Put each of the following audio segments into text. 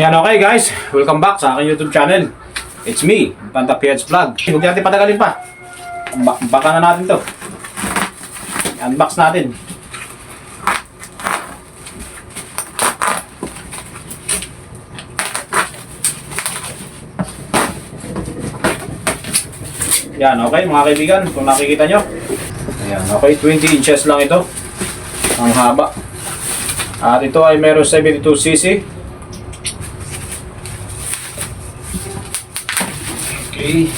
Yan okay guys, welcome back sa aking YouTube channel. It's me, Panta PH Vlog. Huwag natin patagalin pa. Ba- baka na natin to. Unbox natin. Yan, okay mga kaibigan, kung nakikita nyo. Ayan, okay, 20 inches lang ito. Ang haba. At ito ay meron 72cc. Okay.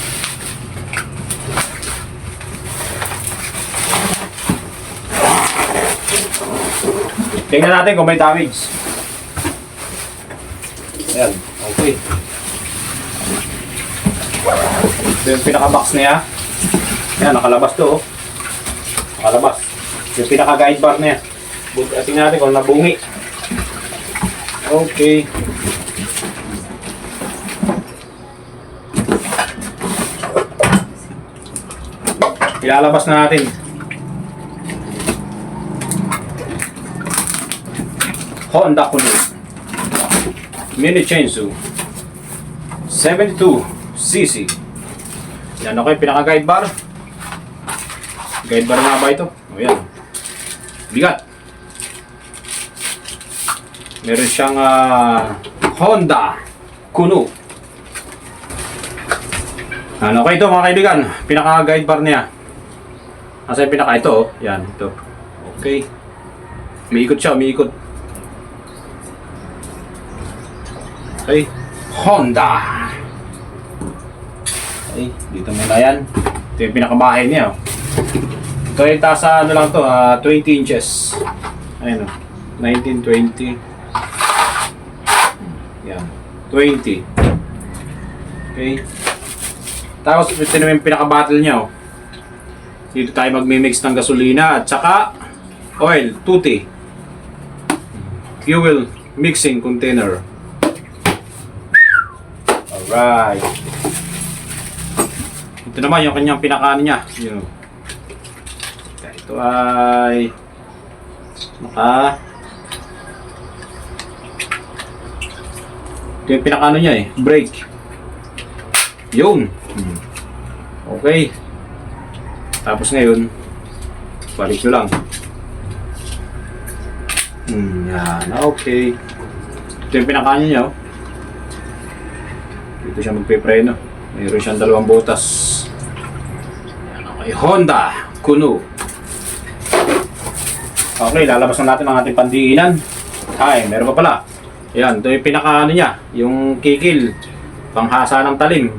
Tingnan natin kung may damage. Ayan, okay. Ito yung pinaka-box niya. Ayan, nakalabas to. Oh. Nakalabas. Yung pinaka-guide bar niya. Tingnan natin kung nabungi. Okay. Ilalabas na natin. Honda Kuno. Mini Chainsaw. 72cc. Yan okay, pinaka-guide bar. Guide bar nga ba ito? O yan. Bigat. Meron siyang ah, Honda Kuno. Ano okay ito mga kaibigan? Pinaka-guide bar niya. Asa yung pinaka ito oh. Yan, ito. Okay. Umiikot siya, umiikot. Okay. Honda. Okay, dito muna yan. Ito yung pinakabahay niya. oh. Ito ay tasa ano lang to, ah, 20 inches. Ayun oh. 19, 20. Yan. 20. Okay. Tapos ito naman yung pinaka-battle niya oh. Dito tayo magmi-mix ng gasolina at saka oil, tuti. Fuel mixing container. Alright. Ito naman yung kanyang pinakaano niya. Yun. Ito ay naka ito yung pinakaano niya eh. Brake. Yun. Okay. Tapos ngayon, balik nyo lang. Hmm, yan. Okay. Ito yung pinakaano niya oh. Dito siya magpipreno. Mayroon siyang dalawang butas. Yan, okay. Honda Kuno. Okay, lalabas na natin ang ating pandiinan. Ay, meron pa pala. Yan, ito yung pinakaano niya. Yung kikil. Panghasa ng talim.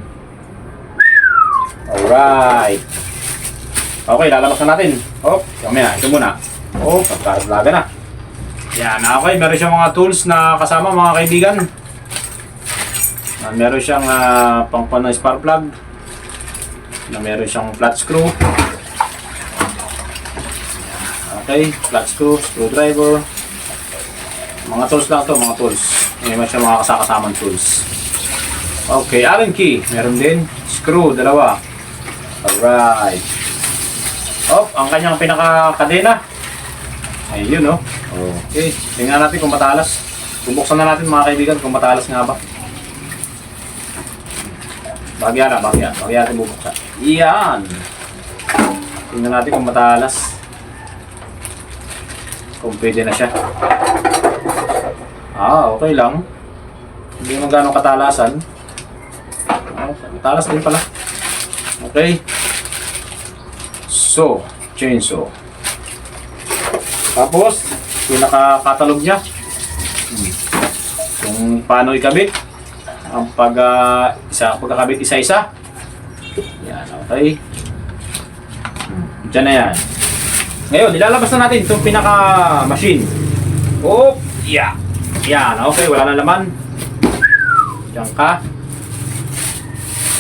Alright. Okay, lalabas na natin. Oh, mamaya, ito muna. Oh, pagkaraglaga na. Yan, okay. Meron siyang mga tools na kasama mga kaibigan. Na meron siyang uh, pangpan ng spark plug. Na meron siyang flat screw. Okay, flat screw, screwdriver. Mga tools lang to, mga tools. May meron siyang mga kasakasamang tools. Okay, Allen key. Meron din. Screw, dalawa. Alright. Oh, ang kanyang pinaka-kadena. Ayun, oh. Okay. Tingnan natin kung matalas. Bubuksan na natin mga kaibigan kung matalas nga ba. Bagya na, bagya. Bagya natin bubuksan. Iyan. Tingnan natin kung matalas. Kung pwede na siya. Ah, okay lang. Hindi mo gano'ng katalasan. Ah, matalas din pala. Okay. So, chainsaw. Tapos, pinaka-catalog niya. Hmm. Kung paano ikabit. Ang pag, ah, isa, pagkakabit isa-isa. Yan, okay. Hmm. Diyan na yan. Ngayon, ilalabas na natin itong pinaka-machine. Oh, yeah. Yan, okay. Wala na laman. Diyan ka.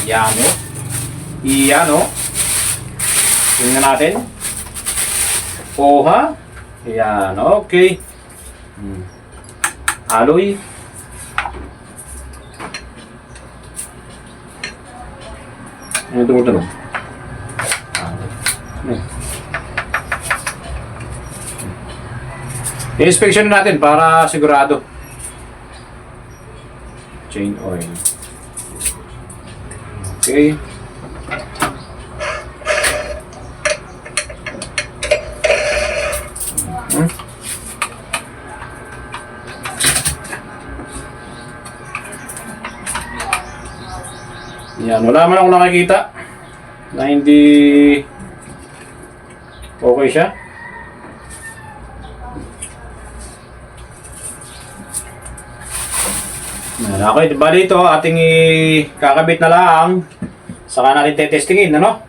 Yan, oh. Iyan, oh. Tingnan natin. Oha. Yan, okay. Hmm. Alloy. Ano tumutunog? Ano? I-inspection natin para sigurado. chain oil. Okay. Yan, wala man ako nakikita na hindi okay siya. Yan, okay, di ba dito ating kakabit na lang saka natin tetestingin, ano?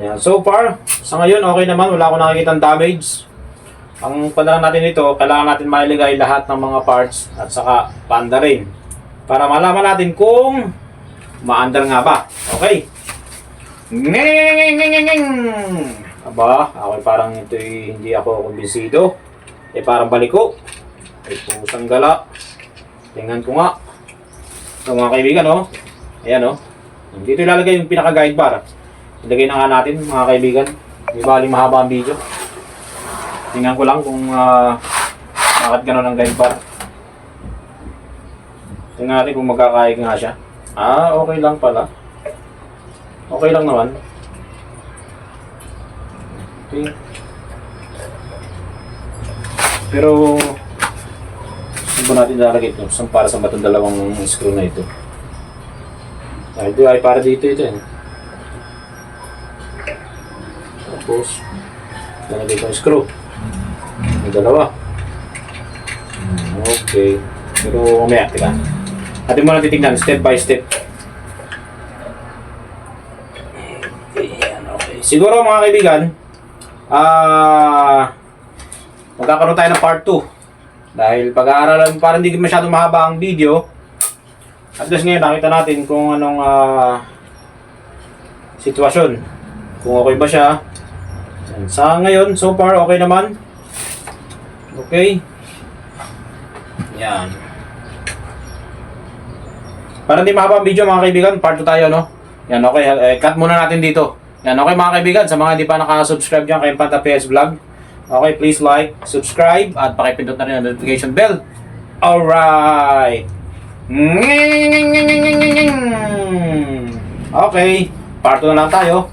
Yan, so far, sa ngayon okay naman, wala akong nakikita damage. Ang panalang natin dito, kailangan natin mailigay lahat ng mga parts at saka panda rin para malaman natin kung maandar nga ba. Okay. Aba, ako parang ito hindi ako kumbinsido. Eh parang baliko. Eh pusang gala. Tingnan ko mga kaibigan, oh. Ayan, oh. Dito ilalagay yung pinaka-guide bar. Ilagay natin, mga kaibigan. Di bali mahaba ang video. Tingnan ko lang kung uh, bakit gano'n ang guide bar. Tingnan natin kung magkakaig nga siya. Ah, okay lang pala. Okay lang naman. Okay. Pero, saan natin lalagay ito? Saan para sa batong dalawang screw na ito? Ay, ito ay para dito ito eh. Tapos, lalagay yung screw. Yung dalawa. Okay. Pero mamaya, teka. Atin mo na titignan, step by step. Okay. Siguro mga kaibigan, ah, magkakaroon tayo ng part 2. Dahil pag-aaralan, parang hindi masyadong mahaba ang video. At least ngayon, nakita natin kung anong ah, sitwasyon. Kung okay ba siya. Sa ngayon, so far, okay naman. Okay. Yan. Para hindi mahaba ang video mga kaibigan, part 2 tayo, no? Yan, okay. Eh, cut muna natin dito. Yan, okay mga kaibigan, sa mga hindi pa nakasubscribe dyan kay Panta PS Vlog, okay, please like, subscribe, at pakipindot na rin ang notification bell. Alright! Okay, part 2 na lang tayo.